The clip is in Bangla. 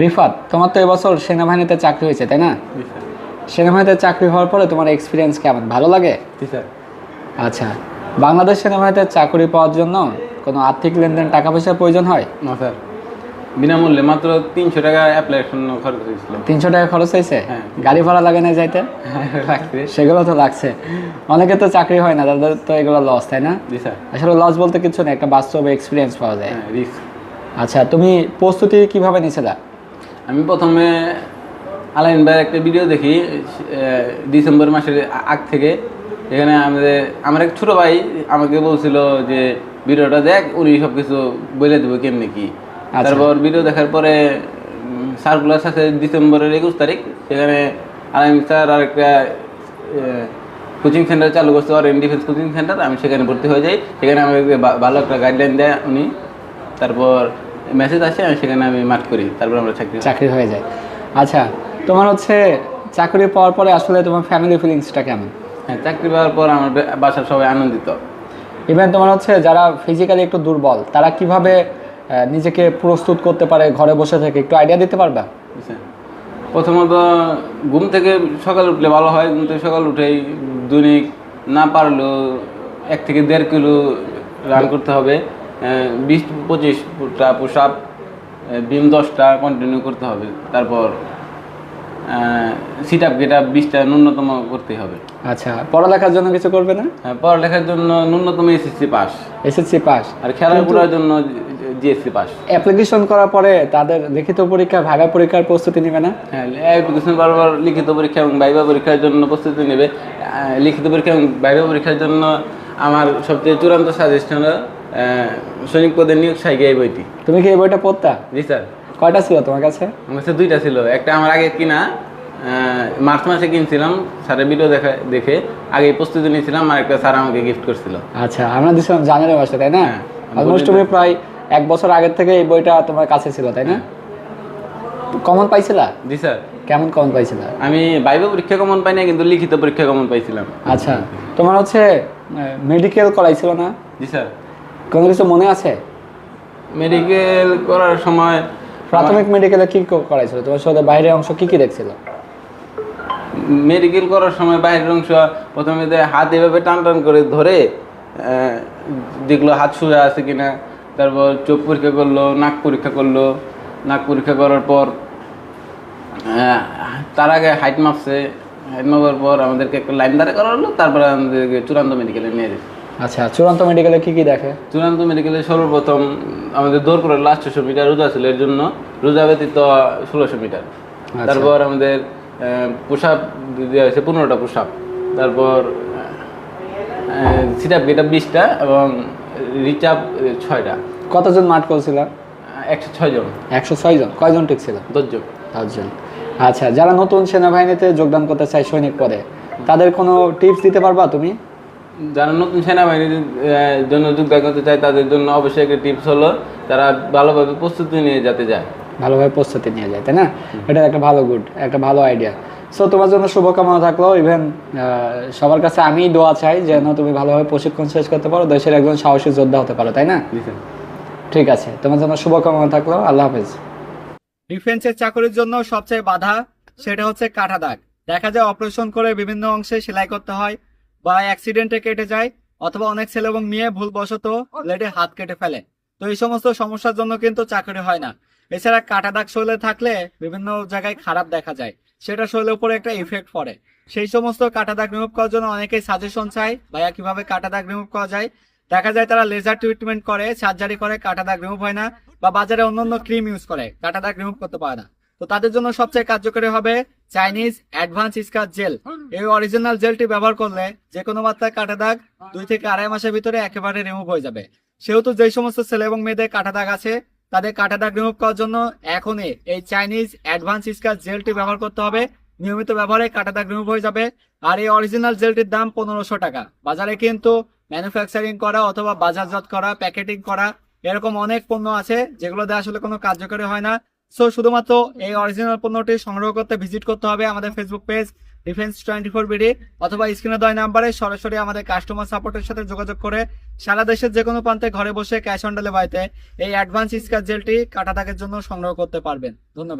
রিফাত তোমার তো এবছর সেনাবাহিনীতে চাকরি হয়েছে তাই না? সেনাবাহিনীতে চাকরি হওয়ার পরে তোমার এক্সপিরিয়েন্স কেমন? ভালো লাগে? আচ্ছা বাংলাদেশ সেনাবাহিনীতে চাকরি পাওয়ার জন্য কোনো আর্থিক লেনদেন টাকা পয়সার প্রয়োজন হয়? না স্যার। বিনামূল্যে মাত্র তিনশো টাকা অ্যাপ্লিকেশন খরচ হয়েছিল। তিনশো টাকা খরচ হয়েছে? হ্যাঁ। গাড়ি ভাড়া লাগে না যাইতে? সেগুলো তো লাগছে। অনেকে তো চাকরি হয় না তাদের তো এগুলো লস তাই না? আসলে লস বলতে কিছু না একটা বাস্তব এক্সপিরিয়েন্স পাওয়া যায়। হ্যাঁ আচ্ছা তুমি প্রস্তুতি কীভাবে নিয়েছিলা? আমি প্রথমে আলাইন ভাইয়ের একটা ভিডিও দেখি ডিসেম্বর মাসের আগ থেকে। এখানে আমাদের আমার এক ছোটো ভাই আমাকে বলছিল যে ভিডিওটা দেখ উনি সব কিছু বলে দেবো কেমনি কি? আচ্ছা। তারপর ভিডিও দেখার পরে সার্কুলার আছে ডিসেম্বরের একুশ তারিখ। সেখানে আলাইন স্যার আর একটা কোচিং সেন্টার চালু করছে আর ডিফেন্স কোচিং সেন্টার আমি সেখানে ভর্তি হয়ে যাই। সেখানে আমাকে ভালো একটা গাইডলাইন দেয় উনি। তারপর মেসেজ আসে আমি সেখানে আমি মাঠ করি তারপর আমরা চাকরি চাকরি হয়ে যায়। আচ্ছা তোমার হচ্ছে চাকরি পাওয়ার পরে আসলে তোমার ফ্যামিলি ফিলিংসটা কেমন? হ্যাঁ চাকরি পাওয়ার পর আমার বাসার সবাই আনন্দিত। ইভেন তোমার হচ্ছে যারা ফিজিক্যালি একটু দুর্বল তারা কীভাবে নিজেকে প্রস্তুত করতে পারে ঘরে বসে থেকে একটু আইডিয়া দিতে পারবা? প্রথমত ঘুম থেকে সকাল উঠলে ভালো হয় ঘুম থেকে সকালে উঠেই দৈনিক না পারলেও এক থেকে দেড় কিলো রান করতে হবে। বিশ পঁচিশটা পুশ আপ বিম দশটা কন্টিনিউ করতে হবে। তারপর সিট আপ গেট আপ বিশটা ন্যূনতম করতে হবে। আচ্ছা পড়ালেখার জন্য কিছু করবে না? হ্যাঁ, পড়ালেখার জন্য ন্যূনতম এসএসসি পাস এসএসসি পাস আর খেলাধুলার জন্য জিএসসি পাস অ্যাপ্লিকেশন করার পরে তাদের লিখিত পরীক্ষা ভাগা পরীক্ষার প্রস্তুতি নেবে না? হ্যাঁ অ্যাপ্লিকেশন বারবার লিখিত পরীক্ষা এবং ভাইবা পরীক্ষার জন্য প্রস্তুতি নেবে। লিখিত পরীক্ষা এবং ভাইবা পরীক্ষার জন্য আমার সবচেয়ে চূড়ান্ত সাজেশন সৈনিক পদের নিয়োগ সাইকে এই বইটি। তুমি কি এই বইটা পড়তা? জি স্যার। কয়টা ছিল তোমার কাছে? আমার কাছে দুইটা ছিল। একটা আমার আগে কিনা মার্চ মাসে কিনছিলাম স্যারের ভিডিও দেখা দেখে আগে প্রস্তুতি নিয়েছিলাম আর একটা স্যার আমাকে গিফট করছিল। আচ্ছা আমরা দিছিলাম জানুয়ারি মাসে তাই না? হ্যাঁ। অলমোস্ট তুমি প্রায় এক বছর আগের থেকে এই বইটা তোমার কাছে ছিল তাই না? কমন পাইছিলা? জি স্যার। কেমন কমন পাইছিলা? আমি ভাইবা পরীক্ষা কমন পাই না কিন্তু লিখিত পরীক্ষা কমন পাইছিলাম। আচ্ছা তোমার হচ্ছে মেডিকেল করাইছিল না? জি স্যার। কোনো কিছু মনে আছে? মেডিকেল করার সময় প্রাথমিক মেডিকেলে কি করাইছিল? তোমার সাথে বাইরের অংশ কি কি দেখছিল? মেডিকেল করার সময় বাইরের অংশ প্রথমে যে হাত এভাবে টান টান করে ধরে দেখল হাত সোজা আছে কিনা তারপর চোখ পরীক্ষা করল নাক পরীক্ষা করল নাক পরীক্ষা করার পর তার আগে হাইট মাপছে হাইট মাপার পর আমাদেরকে একটা লাইন দাঁড়া করা হলো তারপরে আমাদেরকে চূড়ান্ত মেডিকেলে নিয়ে গেছে। আচ্ছা চূড়ান্ত মেডিকেলে কি কি দেখে? চূড়ান্ত মেডিকেলে সর্বপ্রথম আমাদের দৌড় করে লাস্ট ছশো মিটার রোজা ছিল এর জন্য রোজা ব্যতীত ষোলোশো মিটার তারপর আমাদের পোশাক দেওয়া হয়েছে পনেরোটা পোশাক তারপর সিটাপ গেট বিশটা এবং রিচাপ ছয়টা। কতজন মাঠ করছিল একশো ছয় জন। একশো ছয় জন। কয়জন টিকছিল দশজন পাঁচজন আচ্ছা যারা নতুন সেনাবাহিনীতে যোগদান করতে চায় সৈনিক পদে তাদের কোনো টিপস দিতে পারবা তুমি? যারা নতুন সেনাবাহিনীর জন্য যোগদান করতে চায় তাদের জন্য অবশ্যই একটা টিপস হলো তারা ভালোভাবে প্রস্তুতি নিয়ে যেতে যায় ভালোভাবে প্রস্তুতি নিয়ে যায় তাই না? এটা একটা ভালো গুড একটা ভালো আইডিয়া। সো তোমার জন্য শুভকামনা থাকল ইভেন সবার কাছে আমি দোয়া চাই যেন তুমি ভালোভাবে প্রশিক্ষণ শেষ করতে পারো দেশের একজন সাহসী যোদ্ধা হতে পারো তাই না? ঠিক আছে তোমার জন্য শুভকামনা থাকল আল্লাহ হাফেজ। ডিফেন্সের চাকরির জন্য সবচেয়ে বাধা সেটা হচ্ছে কাটা দাগ। দেখা যায় অপারেশন করে বিভিন্ন অংশে সেলাই করতে হয় বা অ্যাক্সিডেন্টে কেটে যায় অথবা অনেক ছেলে এবং মেয়ে ভুলবশত ব্লেডে হাত কেটে ফেলে। তো এই সমস্ত সমস্যার জন্য কিন্তু চাকরি হয় না। এছাড়া কাটা দাগ শরীরে থাকলে বিভিন্ন জায়গায় খারাপ দেখা যায়। সেটা শরীরের উপরে একটা ইফেক্ট পড়ে। সেই সমস্ত কাটা দাগ রিমুভ করার জন্য অনেকেই সাজেশন চায় ভাইয়া কীভাবে কাটা দাগ রিমুভ করা যায়? দেখা যায় তারা লেজার ট্রিটমেন্ট করে সার্জারি করে কাটা দাগ রিমুভ হয় না বা বাজারে অন্যান্য ক্রিম ইউজ করে কাটা দাগ রিমুভ করতে পারে না। তো তাদের জন্য সবচেয়ে কার্যকরী হবে চাইনিজ অ্যাডভান্স স্কার জেল। এই অরিজিনাল জেলটি ব্যবহার করলে যে কোনো মাত্রায় কাটা দাগ দুই থেকে আড়াই মাসের ভিতরে একেবারে রিমুভ হয়ে যাবে। সেহেতু যেই সমস্ত ছেলে এবং মেয়েদের কাটা দাগ আছে, তাদের কাটা দাগ রিমুভ করার জন্য এখনই এই চাইনিজ অ্যাডভান্স স্কার জেলটি ব্যবহার করতে হবে। নিয়মিত ব্যবহারে কাটা দাগ রিমুভ হয়ে যাবে। আর এই অরিজিনাল জেলটির দাম পনেরোশো টাকা। বাজারে কিন্তু ম্যানুফ্যাকচারিং করা অথবা বাজারজাত করা প্যাকেটিং করা, এরকম অনেক পণ্য আছে যেগুলো দিয়ে আসলে কোনো কার্যকরী হয় না। সো শুধুমাত্র এই অরিজিনাল পণ্যটি সংগ্রহ করতে ভিজিট করতে হবে আমাদের Facebook page defence twenty four BD অথবা স্ক্রিনে দয় নাম্বারে সরাসরি আমাদের কাস্টমার সাপোর্টের সাথে যোগাযোগ করে সারা দেশের যে কোনো প্রান্তে ঘরে বসে ক্যাশ অন ডেলিভারিতে এই অ্যাডভান্স স্কার জেলটি কাটা দাগের জন্য সংগ্রহ করতে পারবেন। ধন্যবাদ।